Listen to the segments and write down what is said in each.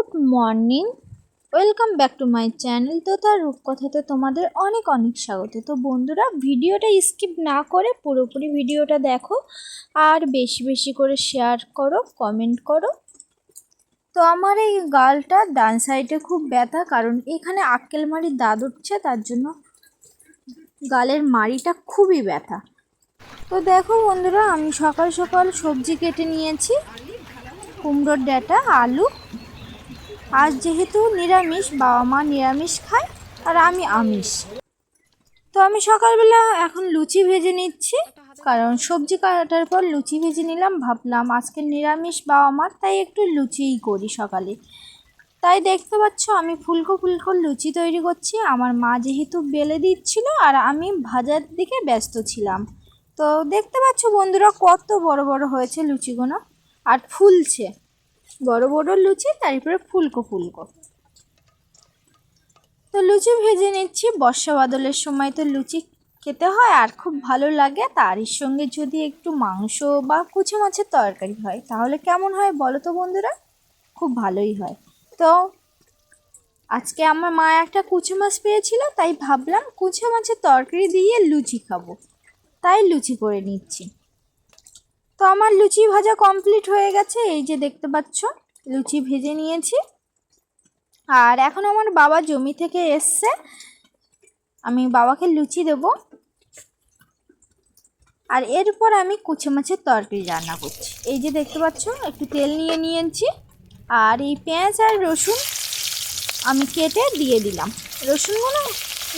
Good morning. Welcome back to my channel. তো তার রূপকথাতে তোমাদের অনেক অনেক স্বাগত। তো বন্ধুরা, ভিডিওটা স্কিপ না করে পুরোপুরি ভিডিওটা দেখো আর বেশি বেশি করে শেয়ার করো, কমেন্ট করো। তো আমার এই গালটা ডান সাইডে খুব ব্যথা, কারণ এখানে আক্কেল মারি দাঁত উঠছে, তার জন্য গালের মাড়িটা খুবই ব্যথা। তো দেখো বন্ধুরা, আমি সকাল সকাল সবজি কেটে নিয়েছি, কুমড়োর ডাটা, আলু আজ যেহেতু নিরামিষ, বাবা মা নিরামিষ খায়, আর আমি আমিষ। তো আমি সকালবেলা এখন লুচি ভেজে নিচ্ছি, কারণ সবজি কাটার পর লুচি ভেজে নিলাম, ভাবলাম আজকে নিরামিষ বাবা মার তাই একটু লুচিই করি সকালে। তাই দেখতে পাচ্ছ, আমি ফুলকো ফুলকো লুচি তৈরি করছি। আমার মা যেহেতু বেলে দিচ্ছিল, আর আমি ভাজার দিকে ব্যস্ত ছিলাম। তো দেখতে পাচ্ছ বন্ধুরা, কত বড় বড় হয়েছে লুচিগুলো, আর ফুলছে। বড় বড় লুচি, তারপরে ফুলকো ফুলকো। তো লুচি ভেজে নিচ্ছি। বর্ষা বাদলের সময় তো লুচি খেতে হয়, আর খুব ভালো লাগে। তারই সঙ্গে যদি একটু মাংস বা কুচো মাছের তরকারি হয়, তাহলে কেমন হয় বলো তো বন্ধুরা? খুব ভালোই হয়। তো আজকে আমার মা একটা কুচো মাছ পেয়েছিল, তাই ভাবলাম কুচো মাছের তরকারি দিয়ে লুচি খাব। তাই লুচি করে নিচ্ছি। আমার লুচি ভাজা কমপ্লিট হয়ে গেছে। এই যে দেখতে পাচ্ছ, লুচি ভেজে নিয়েছি। আর এখন আমার বাবা জমি থেকে এসছে। আমি বাবাকে লুচি দেব। আর এরপর আমি কুচে মাছের তরকারি রান্না করছি। এই যে দেখতে পাচ্ছ, একটু তেল নিয়ে নিয়েছি। আর এই পেঁয়াজ আর রসুন আমি কেটে দিয়ে দিলাম। রসুনগুলো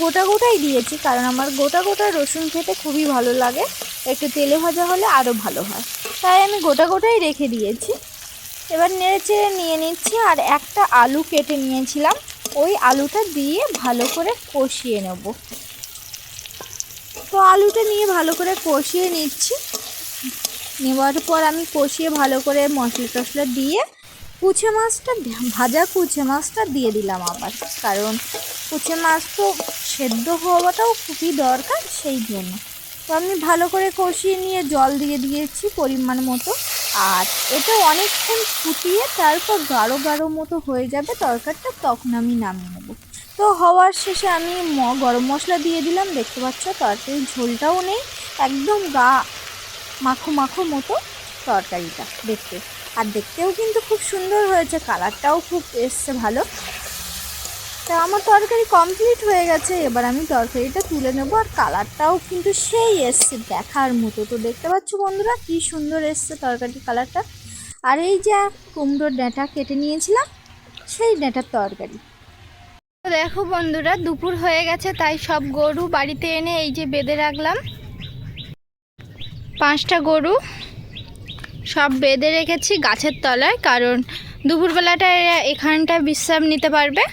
গোটা গোটাই দিয়েছি, কারণ আমার গোটা গোটা রসুন খেতে খুবই ভালো লাগে। একটু তেলে ভাজা হলে আরও ভালো হয়। তাই আমি গোটা গোটাই রেখে দিয়েছি। এবার নেড়ে চেড়ে নিয়ে নিচ্ছি আর একটা আলু কেটে নিয়েছিলাম। ওই আলুটা দিয়ে ভালো করে কষিয়ে নেব। তো আলুটা নিয়ে ভালো করে কষিয়ে নিচ্ছি। নেওয়ার পর আমি কষিয়ে ভালো করে মশলা টশলা দিয়ে কুচে মাছটা ভাজা কুচে মাছটা দিয়ে দিলাম আবার। কারণ কুচে মাছ তো সেদ্ধ হওয়াটাও খুবই দরকার সেই জন্য। আমি ভালো করে কষিয়ে নিয়ে জল দিয়ে দিয়েছি পরিমাণ মতো। আর এটা অনেকক্ষণ ফুটিয়ে তারপর গাঢ় গাঢ় মতো হয়ে যাবে তরকারিটা, তখন আমি নামিয়ে নেব। তো হওয়ার শেষে আমি ম, গরম মশলা দিয়ে দিলাম। দেখতে পাচ্ছ তরকারির ঝোলটাও নেই, একদম গা মাখো মাখো মতো তরকারিটা দেখতে। আর দেখতেও কিন্তু খুব সুন্দর হয়েছে, কালারটাও খুব এসছে ভালো। তা আমার তরকারি কমপ্লিট হয়ে গেছে। এবার আমি তরকারিটা তুলে নেব আর কালারটাও কিন্তু সেই এসছে দেখার মতো। তো দেখতে পাচ্ছ বন্ধুরা, কি সুন্দর এসছে তরকারির কালারটা আর এই যে কুমড়োর ডাঁটা কেটে নিয়েছিলাম, সেই ডাঁটার তরকারি। দেখো বন্ধুরা, দুপুর হয়ে গেছে, তাই সব গরু বাড়িতে এনে এই যে বেঁধে রাখলাম। পাঁচটা গরু সব বেঁধে রেখেছি গাছের তলায়, কারণ দুপুরবেলাটা এখানটা বিশ্রাম নিতে পারবে।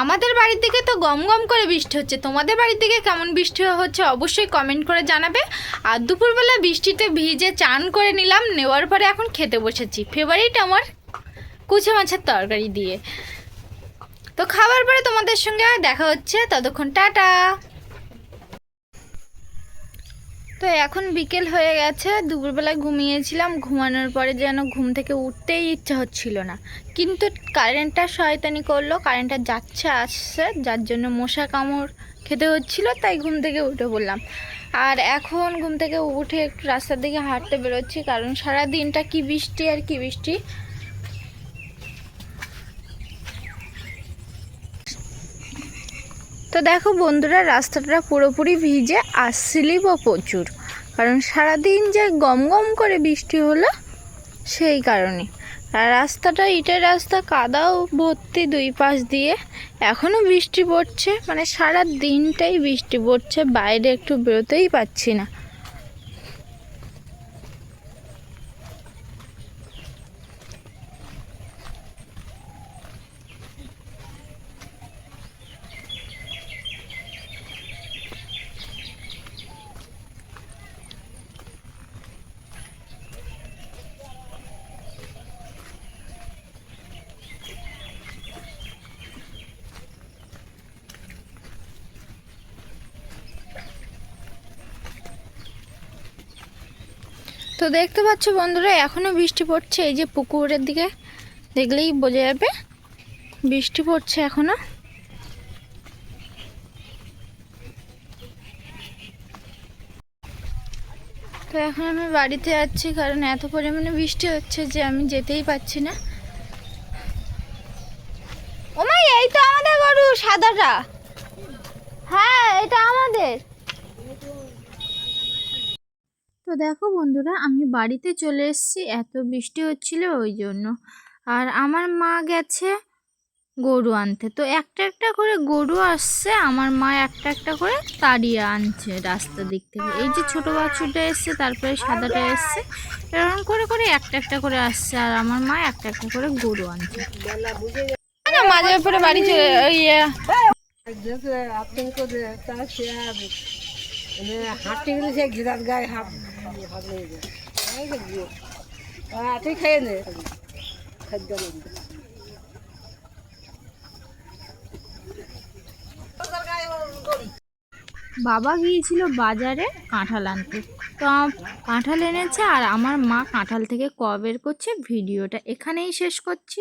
আমাদের বাড়ির দিকে তো গম গম করে বৃষ্টি হচ্ছে। তোমাদের বাড়ির দিকে কেমন বৃষ্টি হচ্ছে অবশ্যই কমেন্ট করে জানাবে। আর দুপুরবেলা বৃষ্টিতে ভিজে চান করে নিলাম, নেওয়ার পরে এখন খেতে বসেছি। ফেভারিট আমার কুচে মাছের তরকারি দিয়ে। তো খাবার পরে তোমাদের সঙ্গে দেখা হচ্ছে, ততক্ষণ টাটা। তো এখন বিকেল হয়ে গেছে, দুপুরবেলায় ঘুমিয়েছিলাম, ঘুমানোর পরে যেন ঘুম থেকে উঠতেই ইচ্ছা হচ্ছিল না। কিন্তু কারেন্টটা শয়তানি করল, কারেন্টটা যাচ্ছে আসছে, যার জন্য মশা কামড় খেতে হচ্ছিল, তাই ঘুম থেকে উঠে পড়লাম। আর এখন ঘুম থেকে উঠে একটু রাস্তার দিকে হাঁটতে বেরোচ্ছি, কারণ সারা দিনটা কি বৃষ্টি আর কি বৃষ্টি তো দেখো বন্ধুরা, রাস্তাটা পুরোপুরি ভিজে আর স্লিপও প্রচুর। কারণ সারাদিন যে গম গম করে বৃষ্টি হলো, সেই কারণে। আর রাস্তাটা ইটের রাস্তা, কাদাও ভর্তি দুই পাশ দিয়ে। এখনও বৃষ্টি পড়ছে মানে সারা দিনটাই বৃষ্টি পড়ছে, বাইরে একটু বেরোতেই পাচ্ছি না। তো দেখতে পাচ্ছ বন্ধুরা, এখনও বৃষ্টি পড়ছে, এই যে পুকুরের দিকে দেখলেই বোঝা যাবে। বৃষ্টি পড়ছে এখনও। তো এখন আমি বাড়িতে যাচ্ছি, কারণ এত পরিমাণে বৃষ্টি হচ্ছে যে আমি যেতেই পারছি না। ওমাই এই তো আমাদের গরু, সাদাটা। হ্যাঁ এটা আমাদের। তো দেখো বন্ধুরা আমি বাড়িতে চলে এসেছি। এত বৃষ্টি হচ্ছিল ওই জন্য। আর আমার মা গেছে গরু আনতে। তো একটা একটা করে গরু আসছে আমার মা একটা একটা করে তাড়িয়ে আনছে রাস্তার দিক থেকে। এই যে ছোট বাছুরটা এসছে তারপরে সাদাটা এসছে এরকম করে করে একটা একটা করে আসছে। আর আমার মা একটা একটা করে গরু আনছে। মাঝে উপরে বাড়ি চলে ইয়ে, মানে হাঁটতে গেলে সে গায়ে হাত বাবা গিয়েছিল বাজারে কাঁঠাল আনতে। তো কাঁঠাল এনেছে আর আমার মা কাঁঠাল থেকে ক বের করছে, ভিডিওটা এখানেই শেষ করছি।